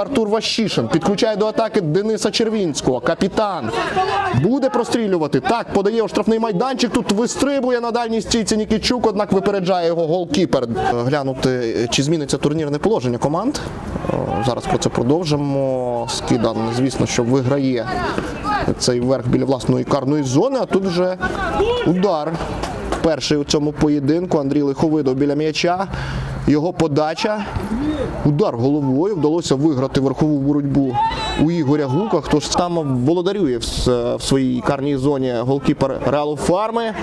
Артур Ващишин підключає до атаки Дениса Червінського. Капітан буде прострілювати. Так, подає у штрафний майданчик. Тут вистрибує на дальній стійці Нікічук, однак випереджає його голкіпер. Глянути, чи зміниться турнірне положення команд. Зараз про це продовжимо. Скидан, звісно, що виграє цей верх біля власної карної зони, а тут вже удар. Перший у цьому поєдинку Андрій Лиховидов біля м'яча. Його подача. Удар головою вдалося виграти верхову боротьбу у Ігоря Гука. Хто ж там володарює в, своїй карній зоні голкіпер Реалу Фарми.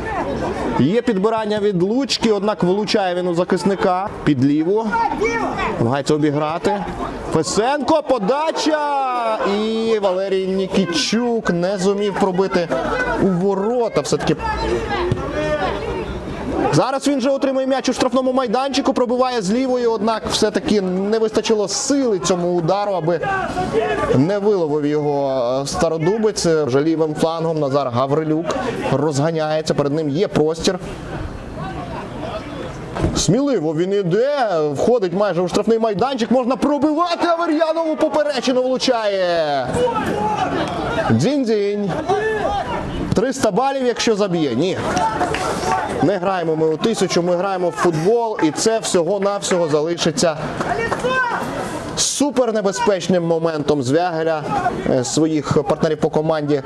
Є підбирання від Лучки, однак влучає він у захисника під ліву. Намагається обіграти. Фесенко, подача! І Валерій Нікічук не зумів пробити у ворота. Все-таки Зараз він же отримує м'яч у штрафному майданчику, пробиває з лівої, однак все-таки не вистачило сили цьому удару, аби не виловив його е, стародубець. Вже лівим флангом Назар Гаврилюк розганяється. Перед ним є простір. Сміливо він іде, входить майже у штрафний майданчик. Можна пробивати, а Вер'янову поперечину влучає. Дзінь-дзінь. 300 балів, якщо заб'є. Ні. Не граємо ми у тисячу, ми граємо в футбол, і це всього-навсього залишиться супернебезпечним моментом Звягеля, е, своїх партнерів по команді.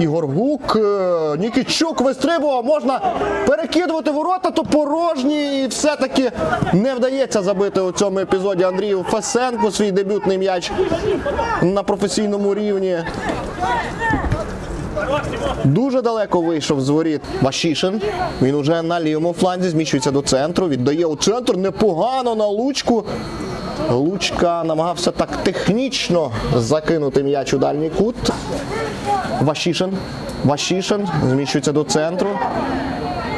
Ігор Гук, е, Нікічук вистрибував, можна перекидувати ворота, то порожні. І все-таки не вдається забити у цьому епізоді Андрію Фесенку свій дебютний м'яч на професійному рівні. Дуже далеко вийшов з воріт Вашішин. Він уже на лівому фланзі зміщується до центру. Віддає у центр непогано на лучку. Лучка намагався так технічно закинути м'яч у дальній кут. Вашішин. Вашішин зміщується до центру.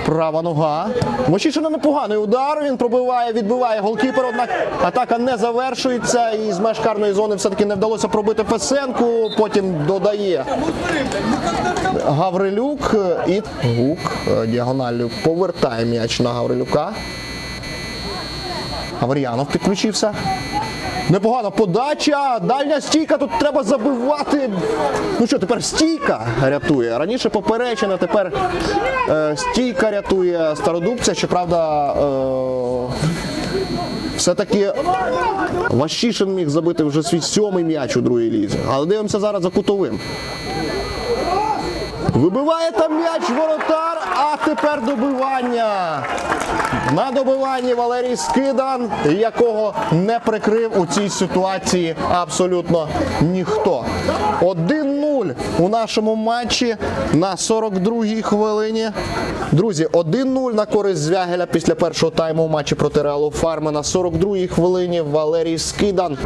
Права нога. Вашішина непоганий удар. Він пробиває, відбиває голкіпер. Однак атака не завершується. І з меж карної зони все-таки не вдалося пробити Фесенку. Потім додає Гаврилюк і Гук діагоналлю повертає м'яч на Гаврилюка. Гавріянов підключився. Непогана подача, дальня стійка, тут треба забивати. Ну що, тепер стійка рятує. Раніше поперечена, тепер е, стійка рятує стародубця. Щоправда, е, все-таки Ващишин міг забити вже свій сьомий м'яч у другій лізі. Але дивимося зараз за кутовим. Вибиває там м'яч воротар, а тепер добивання. На добиванні Валерій Скидан, якого не прикрив у цій ситуації абсолютно ніхто. 1-0 у нашому матчі на 42-й хвилині. Друзі, 1-0 на користь Звягеля після першого тайму у матчі проти Реалу Фарми на 42-й хвилині Валерій Скидан.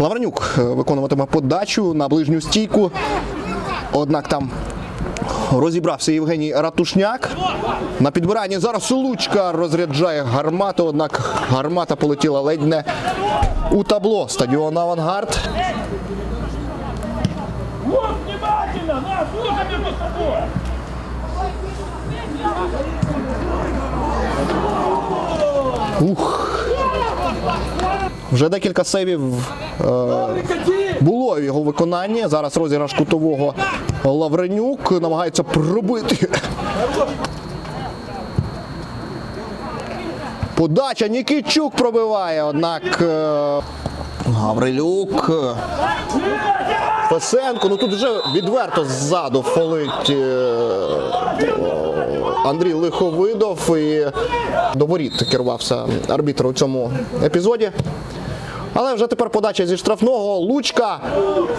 Лавренюк е, виконуватиме подачу на ближню стійку. Однак там розібрався Євгеній Ратушняк. На підбиранні зараз Лучка розряджає гармату, однак гармата полетіла ледь не у табло стадіону Авангард. Ух. Вже декілька сейвів було в його виконанні. Зараз розіграш кутового Лавренюк намагається пробити. Подача Нікічук пробиває, однак е, Гаврилюк. е, Фесенко, ну тут вже відверто ззаду фолить е, Андрій Лиховидов і до воріт керувався арбітр у цьому епізоді. Але вже тепер подача зі штрафного. Лучка.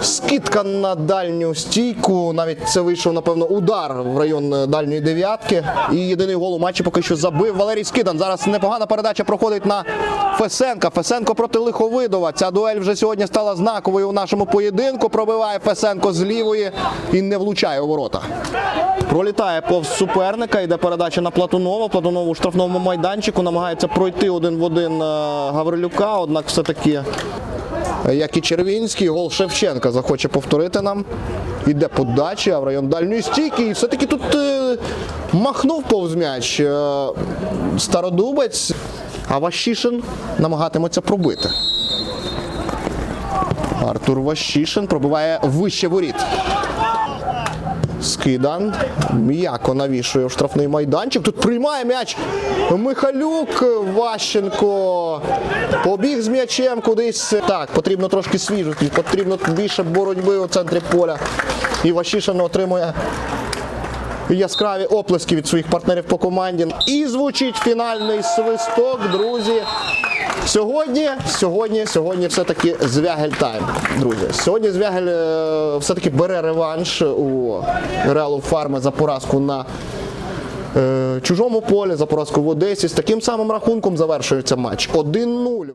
Скидка на дальню стійку. Навіть це вийшов, напевно, удар в район дальньої дев'ятки. І єдиний гол у матчі поки що забив Валерій Скидан. Зараз непогана передача проходить на Фесенка. Фесенко проти Лиховидова. Ця дуель вже сьогодні стала знаковою у нашому поєдинку. Пробиває Фесенко з лівої і не влучає у ворота. Пролітає повз суперника, йде передача на Платунова. Платунов у штрафному майданчику намагається пройти один в один е, Гаврилюка, однак все-таки, як і Червінський, гол Шевченка захоче повторити нам. Іде подача в район дальньої стійки. І все-таки тут е, махнув повз м'яч е, стародубець, а Ващишин намагатиметься пробити. Артур Ващишин пробиває вище воріт. Скидан м'яко навішує в штрафний майданчик. Тут приймає м'яч Михалюк Ващенко. Побіг з м'ячем кудись. Так, потрібно трошки свіжості, потрібно більше боротьби у центрі поля. І Ващишин отримує яскраві оплески від своїх партнерів по команді. І звучить фінальний свисток, друзі. Сьогодні, сьогодні, сьогодні все-таки Звягель тайм, друзі. Сьогодні Звягель е, все-таки бере реванш у Реалу Фарми за поразку на е, чужому полі, за поразку в Одесі. З таким самим рахунком завершується матч 1-0.